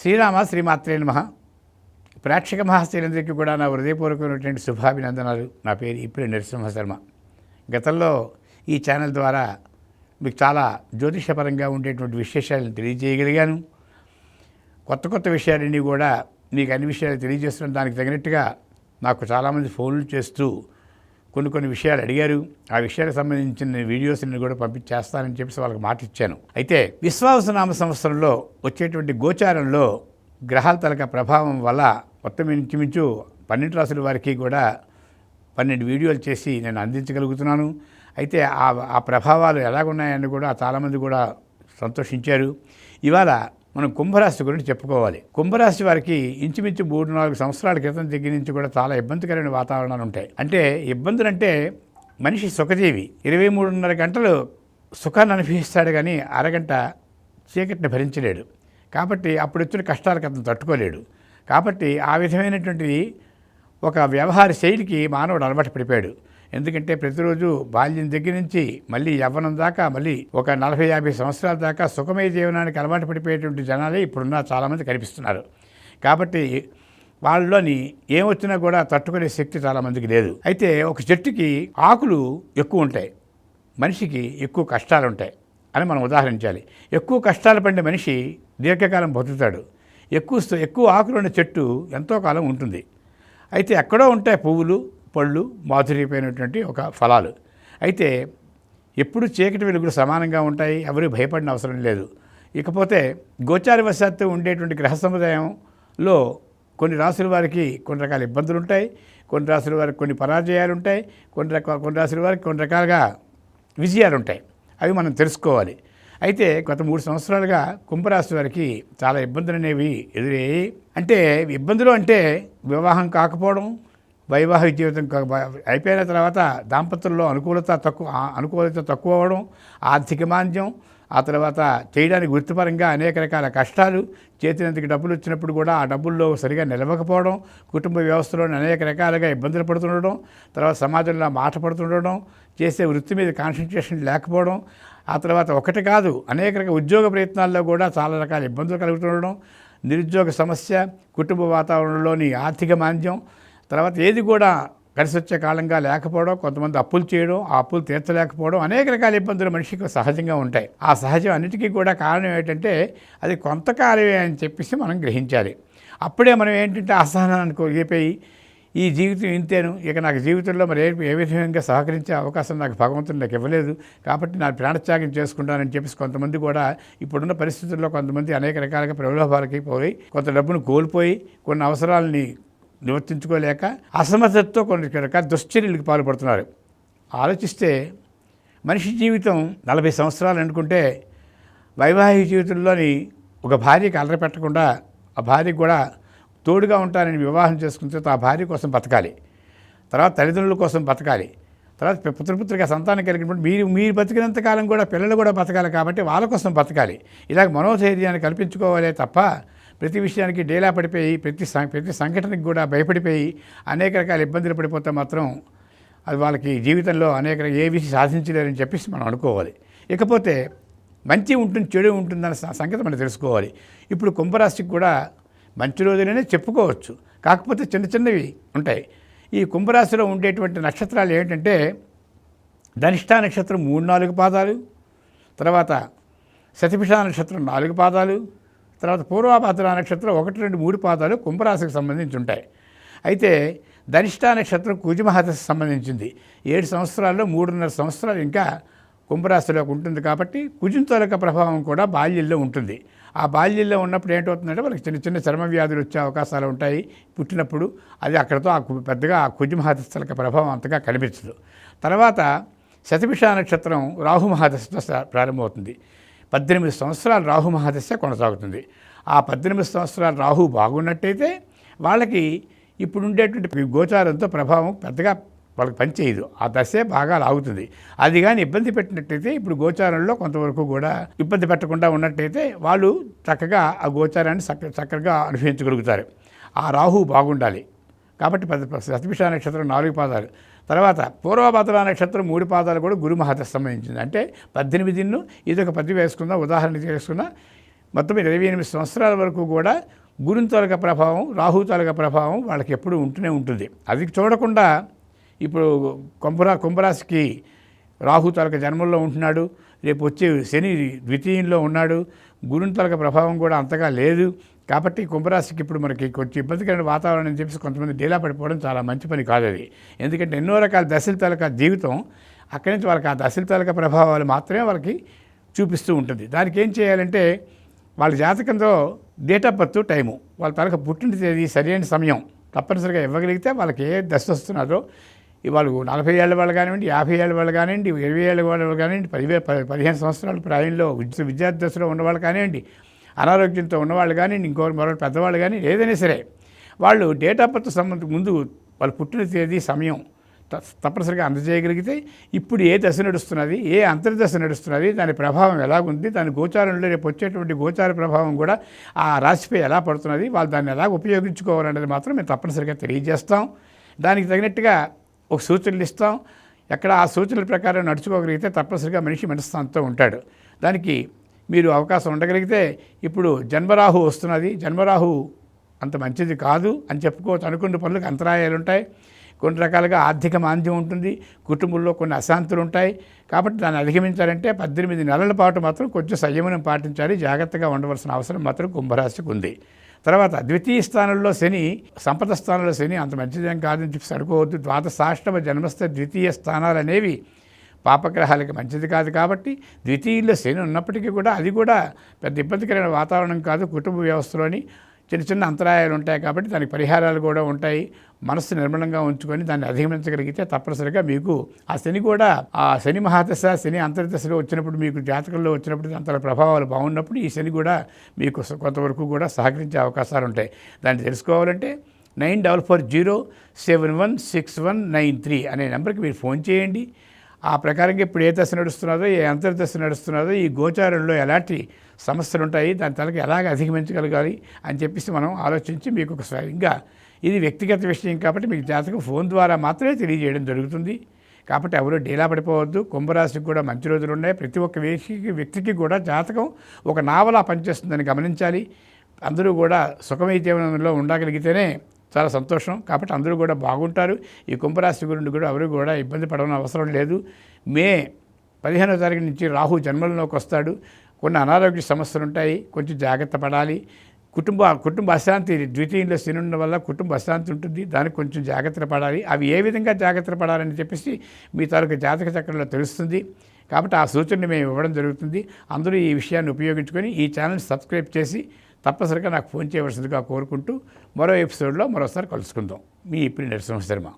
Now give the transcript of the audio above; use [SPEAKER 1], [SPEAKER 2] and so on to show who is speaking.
[SPEAKER 1] శ్రీరామ శ్రీమాత్రే నమ. ప్రేక్షక మహాశైలందరికీ కూడా నా హృదయపూర్వకమైనటువంటి శుభాభినందనాలు. నా పేరు ఇప్పుడు నరసింహ శర్మ గతంలో ఈ ఛానల్ ద్వారా మీకు చాలా జ్యోతిషపరంగా ఉండేటువంటి విశేషాలను తెలియజేయగలిగాను. కొత్త కొత్త విషయాలన్నీ కూడా మీకు అన్ని విషయాలు తెలియజేస్తున్న దానికి తగినట్టుగా నాకు చాలామంది ఫోన్లు చేస్తూ కొన్ని కొన్ని విషయాలు అడిగారు. ఆ విషయాలకు సంబంధించిన వీడియోస్ని కూడా పంపించేస్తానని చెప్పేసి వాళ్ళకి మాట ఇచ్చాను అయితే విశ్వాసనామ సంవత్సరంలో వచ్చేటువంటి గోచారంలో గ్రహాల తలక ప్రభావం వల్ల మొత్తం ఇంచుమించు పన్నెండు రాసుల వారికి కూడా పన్నెండు వీడియోలు చేసి నేను అందించగలుగుతున్నాను. అయితే ఆ ఆ ప్రభావాలు ఎలాగున్నాయని కూడా చాలామంది కూడా సంతోషించారు. ఇవాళ మనం కుంభరాశి గురించి చెప్పుకోవాలి. కుంభరాశి వారికి ఇంచుమించు మూడు నాలుగు సంవత్సరాల క్రితం దగ్గర నుంచి కూడా చాలా ఇబ్బందికరమైన వాతావరణాలు ఉంటాయి. అంటే ఇబ్బందులు అంటే మనిషి సుఖజీవి. ఇరవై మూడున్నర గంటలు సుఖాన్ని అనుభవిస్తాడు కానీ అరగంట చీకటిని భరించలేడు. కాబట్టి అప్పుడు వచ్చిన కష్టాలకు అతను తట్టుకోలేడు. కాబట్టి ఆ విధమైనటువంటి ఒక వ్యవహార శైలికి మానవుడు అలవాటు పడిపోయాడు. ఎందుకంటే ప్రతిరోజు బాల్యం దగ్గర నుంచి మళ్ళీ యవ్వనం దాకా మళ్ళీ ఒక నలభై యాభై సంవత్సరాల దాకా సుఖమయ జీవనానికి అలవాటు పడిపోయేటువంటి జనాలే ఇప్పుడున్న చాలామంది కనిపిస్తున్నారు. కాబట్టి వాళ్ళలోని ఏమొచ్చినా కూడా తట్టుకునే శక్తి చాలామందికి లేదు. అయితే ఒక చెట్టుకి ఆకులు ఎక్కువ ఉంటాయి. మనిషికి ఎక్కువ కష్టాలు ఉంటాయి అని మనం ఉదాహరించాలి. ఎక్కువ కష్టాలు పడిన మనిషి దీర్ఘకాలం బతుకుతాడు. ఎక్కువ ఎక్కువ ఆకులు ఉన్న చెట్టు ఎంతో కాలం ఉంటుంది. అయితే ఎక్కడో ఉంటాయి పువ్వులు పళ్ళు మాధుర్యపోయినటువంటి ఒక ఫలాలు. అయితే ఎప్పుడు చీకటి వెలుగులు సమానంగా ఉంటాయి ఎవరు భయపడిన అవసరం లేదు. ఇకపోతే గోచారవశాత్తు ఉండేటువంటి గ్రహ సముదాయంలో కొన్ని రాసుల వారికి కొన్ని రకాల ఇబ్బందులు ఉంటాయి కొన్ని రాసుల వారికి కొన్ని పరాజయాలు ఉంటాయి కొన్ని రకాల కొన్ని రాసుల వారికి కొన్ని రకాలుగా విజయాలు ఉంటాయి. అవి మనం తెలుసుకోవాలి. అయితే గత మూడు సంవత్సరాలుగా కుంభరాశి వారికి చాలా ఇబ్బందులు అనేవి ఎదురయ్యాయి. అంటే ఇబ్బందులు అంటే వివాహం కాకపోవడం వైవాహిక జీవితం అయిపోయిన తర్వాత దాంపత్యంలో అనుకూలత తక్కువ అనుకూలత తక్కువ అవ్వడం ఆర్థిక మాంద్యం ఆ తర్వాత చేయడానికి వృత్తిపరంగా అనేక రకాల కష్టాలు చేతినందుకు డబ్బులు వచ్చినప్పుడు కూడా ఆ డబ్బుల్లో సరిగా నిలవకపోవడం కుటుంబ వ్యవస్థలో అనేక రకాలుగా ఇబ్బందులు పడుతుండడం తర్వాత సమాజంలో మాట పడుతుండడం చేసే వృత్తి మీద కాన్సన్ట్రేషన్ లేకపోవడం ఆ తర్వాత ఒకటి కాదు అనేక రకాల ఉద్యోగ ప్రయత్నాల్లో కూడా చాలా రకాల ఇబ్బందులు కలుగుతుండడం నిరుద్యోగ సమస్య కుటుంబ వాతావరణంలోని ఆర్థిక మాంద్యం తర్వాత ఏది కూడా కలిసి వచ్చే కాలంగా లేకపోవడం కొంతమంది అప్పులు చేయడం ఆ అప్పులు తీర్చలేకపోవడం అనేక రకాల ఇబ్బందులు మనిషికి సహజంగా ఉంటాయి. ఆ సహజం అన్నిటికీ కూడా కారణం ఏంటంటే అది కొంతకాలమే అని చెప్పేసి మనం గ్రహించాలి. అప్పుడే మనం ఏంటంటే అసహనానికి ఒరిగిపోయి ఈ జీవితం ఇంతేను ఇక నాకు జీవితంలో మరి ఏ విధంగా సహకరించే అవకాశం నాకు భగవంతుడు నాకు ఇవ్వలేదు కాబట్టి నా ప్రాణత్యాగం చేసుకుంటానని చెప్పేసి కొంతమంది కూడా ఇప్పుడున్న పరిస్థితుల్లో కొంతమంది అనేక రకాలుగా ప్రలోభాలకి పోయి కొంత డబ్బును కోల్పోయి కొన్ని అవసరాలని నివర్తించుకోలేక అసమర్థతతో కొన్ని రకాల దుశ్చర్యలకు పాల్పడుతున్నారు. ఆలోచిస్తే మనిషి జీవితం నలభై సంవత్సరాలు అనుకుంటే వైవాహిక జీవితంలోని ఒక భార్యకి అలర పెట్టకుండా ఆ భార్యకు కూడా తోడుగా ఉంటానని వివాహం చేసుకున్న తర్వాత ఆ భార్య కోసం బతకాలి. తర్వాత తల్లిదండ్రుల కోసం బతకాలి. తర్వాత పుత్రపుత్రిక సంతానం కలిగినప్పుడు మీరు మీరు బతికినంత కాలం కూడా పిల్లలు కూడా బతకాలి కాబట్టి వాళ్ళ కోసం బతకాలి. ఇలాగ మనోధైర్యాన్ని కల్పించుకోవాలే తప్ప ప్రతి విషయానికి డేలా పడిపోయి ప్రతి సం ప్రతి సంఘటనకి కూడా భయపడిపోయి అనేక రకాల ఇబ్బందులు పడిపోతే మాత్రం అది వాళ్ళకి జీవితంలో అనేక ఏ విషయం సాధించలేరని చెప్పేసి మనం అనుకోవాలి. ఇకపోతే మంచి ఉంటుంది చెడు ఉంటుందన్న సంగతి మనం తెలుసుకోవాలి. ఇప్పుడు కుంభరాశికి కూడా మంచి రోజులనే చెప్పుకోవచ్చు. కాకపోతే చిన్న చిన్నవి ఉంటాయి. ఈ కుంభరాశిలో ఉండేటువంటి నక్షత్రాలు ఏంటంటే ధనిష్టా నక్షత్రం మూడు నాలుగు పాదాలు తర్వాత శతభిష నక్షత్రం నాలుగు పాదాలు తర్వాత పూర్వాభాద్ర నక్షత్రం ఒకటి రెండు మూడు పాదాలు కుంభరాశికి సంబంధించి ఉంటాయి. అయితే ధనిష్టా నక్షత్రం కుజమహాదశకు సంబంధించింది. ఏడు సంవత్సరాల్లో మూడున్నర సంవత్సరాలు ఇంకా కుంభరాశిలోకి ఉంటుంది కాబట్టి కుజుంతోలక ప్రభావం కూడా బాల్యంలో ఉంటుంది. ఆ బాల్యంలో ఉన్నప్పుడు ఏంటవుతుందంటే వాళ్ళకి చిన్న చిన్న చర్మ వ్యాధులు వచ్చే అవకాశాలు ఉంటాయి. పుట్టినప్పుడు అది అక్కడతో ఆ పెద్దగా ఆ కుజమహాదశలక ప్రభావం అంతగా కనిపించదు. తర్వాత శతభిష నక్షత్రం రాహు మహాదశతో ప్రారంభమవుతుంది. పద్దెనిమిది సంవత్సరాలు రాహు మహాదశ కొనసాగుతుంది. ఆ పద్దెనిమిది సంవత్సరాలు రాహు బాగున్నట్టయితే వాళ్ళకి ఇప్పుడు ఉండేటువంటి గోచారంతో ప్రభావం పెద్దగా వాళ్ళకి పనిచేయదు. ఆ దశే బాగా లాగుతుంది. అది కానీ ఇబ్బంది పెట్టినట్టయితే ఇప్పుడు గోచారంలో కొంతవరకు కూడా ఇబ్బంది పెట్టకుండా ఉన్నట్టయితే వాళ్ళు చక్కగా ఆ గోచారాన్ని చక్క చక్కగా అనుభవించగలుగుతారు. ఆ రాహు బాగుండాలి. కాబట్టి పెద్ద నక్షత్రం నాలుగు పాదాలు. తర్వాత పూర్వభద్ర నక్షత్రం మూడు పాదాలు కూడా గురు మహత సంబంధించింది. అంటే పద్దెనిమిదిను ఇది ఒక పది వేసుకుందాం ఉదాహరణ చేసుకున్నా మొత్తం ఇరవై ఎనిమిది సంవత్సరాల వరకు కూడా గురుని ప్రభావం రాహు ప్రభావం వాళ్ళకి ఎప్పుడూ ఉంటూనే ఉంటుంది. అది చూడకుండా ఇప్పుడు కుంభరా కుంభరాశికి రాహు తాలూకా జన్మంలో ఉంటున్నాడు రేపు వచ్చే శని ద్వితీయంలో ఉన్నాడు గురుంతలక ప్రభావం కూడా అంతగా లేదు. కాబట్టి కుంభరాశికి ఇప్పుడు మనకి కొంచెం ఇబ్బందికరమైన వాతావరణం అని చెప్పేసి కొంతమంది డీలా పడిపోవడం చాలా మంచి పని కాదు అది. ఎందుకంటే ఎన్నో రకాల దశల తాలూకా జీవితం అక్కడి నుంచి వాళ్ళకి ఆ దశల తాలూక ప్రభావాలు మాత్రమే వాళ్ళకి చూపిస్తూ ఉంటుంది. దానికి ఏం చేయాలంటే వాళ్ళ జాతకంలో డేట్ ఆఫ్ బర్త్ టైము వాళ్ళ తాలూకా పుట్టిన తేదీ సరైన సమయం తప్పనిసరిగా ఇవ్వగలిగితే వాళ్ళకి ఏ దశ వస్తున్నారో ఇవాళ నలభై ఏళ్ళ వాళ్ళు కానివ్వండి యాభై ఏళ్ళ వాళ్ళు కానివ్వండి ఇరవై ఏళ్ళ వాళ్ళు కానివ్వండి పదివే పదిహేను సంవత్సరాల ప్రాయంలో విద్య విద్యార్థి దశలో ఉన్నవాళ్ళు కానివ్వండి అనారోగ్యంతో ఉన్నవాళ్ళు కానీ ఇంకోరు మరో పెద్దవాళ్ళు కానీ ఏదైనా సరే వాళ్ళు డేట్ ఆఫ్ బర్త్ సంబంధం ముందు వాళ్ళు పుట్టిన తేదీ సమయం తప్పనిసరిగా అందజేయగలిగితే ఇప్పుడు ఏ దశ నడుస్తున్నది ఏ అంతర్దశ నడుస్తున్నది దాని ప్రభావం ఎలాగుంది దాని గోచారంలో రేపు వచ్చేటువంటి గోచార ప్రభావం కూడా ఆ రాశిపై ఎలా పడుతున్నది వాళ్ళు దాన్ని ఎలా ఉపయోగించుకోవాలనేది మాత్రం మేము తప్పనిసరిగా తెలియజేస్తాం. దానికి తగినట్టుగా ఒక సూచనలు ఇస్తాం. ఎక్కడ ఆ సూచనల ప్రకారం నడుచుకోగలిగితే తప్పనిసరిగా మనిషి మనస్థానంతో ఉంటాడు. దానికి మీరు అవకాశం ఉండగలిగితే ఇప్పుడు జన్మరాహు వస్తున్నది. జన్మరాహు అంత మంచిది కాదు అని చెప్పుకోవచ్చు. అనుకున్న పనులకు అంతరాయాలు ఉంటాయి. కొన్ని రకాలుగా ఆర్థిక మాంద్యం ఉంటుంది. కుటుంబంలో కొన్ని అశాంతులు ఉంటాయి. కాబట్టి దాన్ని అధిగమించాలంటే పద్దెనిమిది నెలల పాటు మాత్రం కొంచెం సంయమనం పాటించాలి. జాగ్రత్తగా ఉండవలసిన అవసరం మాత్రం కుంభరాశికి ఉంది. తర్వాత ద్వితీయ స్థానంలో శని సంపద స్థానంలో శని అంత మంచిదేం కాదని చెప్పి అనుకోవద్దు. ద్వాదశాష్టమ జన్మస్థ ద్వితీయ స్థానాలు అనేవి పాపగ్రహాలకి మంచిది కాదు కాబట్టి ద్వితీయుల్లో శని ఉన్నప్పటికీ కూడా అది కూడా పెద్ద ఇబ్బందికరమైన వాతావరణం కాదు కుటుంబ వ్యవస్థలోని చిన్న చిన్న అంతరాయాలు ఉంటాయి కాబట్టి దానికి పరిహారాలు కూడా ఉంటాయి. మనస్సు నిర్మలంగా ఉంచుకొని దాన్ని అధిగమించగలిగితే తప్పనిసరిగా మీకు ఆ శని కూడా ఆ శని మహాదశ శని అంతర్దశలో వచ్చినప్పుడు మీకు జాతకంలో వచ్చినప్పుడు అంతర ప్రభావాలు బాగున్నప్పుడు ఈ శని కూడా మీకు కొంతవరకు కూడా సహకరించే అవకాశాలు ఉంటాయి. దాన్ని తెలుసుకోవాలంటే nine double four zero seven one six one nine three అనే నెంబర్కి మీరు ఫోన్ చేయండి. ఆ ప్రకారంగా ఇప్పుడు ఏ దశ నడుస్తున్నదో ఏ అంతర్దశ నడుస్తున్నదో ఈ గోచారంలో ఎలాంటి సమస్యలు ఉంటాయి దాని తలకి ఎలాగ అధిగమించగలగాలి అని చెప్పేసి మనం ఆలోచించి మీకు ఒక స్వయంగా ఇది వ్యక్తిగత విషయం కాబట్టి మీకు జాతకం ఫోన్ ద్వారా మాత్రమే తెలియజేయడం జరుగుతుంది. కాబట్టి ఎవరు డీలా పడిపోవద్దు. కుంభరాశికి కూడా మంచి రోజులు ఉన్నాయి. ప్రతి ఒక్క వ్యక్తికి వ్యక్తికి కూడా జాతకం ఒక నావలా పనిచేస్తుందని గమనించాలి. అందరూ కూడా సుఖమయ జీవనంలో ఉండగలిగితేనే చాలా సంతోషం. కాబట్టి అందరూ కూడా బాగుంటారు. ఈ కుంభరాశి గురించి కూడా ఎవరు కూడా ఇబ్బంది పడవలసిన అవసరం లేదు. మే పదిహేనో తారీఖు నుంచి రాహు జన్మలోకి వస్తాడు. కొన్ని అనారోగ్య సమస్యలు ఉంటాయి. కొంచెం జాగ్రత్త పడాలి. కుటుంబ కుటుంబ అశాంతి ద్వితీయంలో శని ఉండడం వల్ల కుటుంబ అశాంతి ఉంటుంది. దానికి కొంచెం జాగ్రత్త పడాలి. అవి ఏ విధంగా జాగ్రత్త పడాలని చెప్పేసి మీ తాలూకు జాతక చక్రంలో తెలుస్తుంది. కాబట్టి ఆ సూచనని మేము ఇవ్వడం జరుగుతుంది. అందరూ ఈ విషయాన్ని ఉపయోగించుకొని ఈ ఛానల్ సబ్స్క్రైబ్ చేసి తప్పనిసరిగా నాకు ఫోన్ చేయవలసిందిగా కోరుకుంటూ మరో ఎపిసోడ్లో మరోసారి కలుసుకుందాం. మీ ఇప్పుడు నరసింహ శర్మ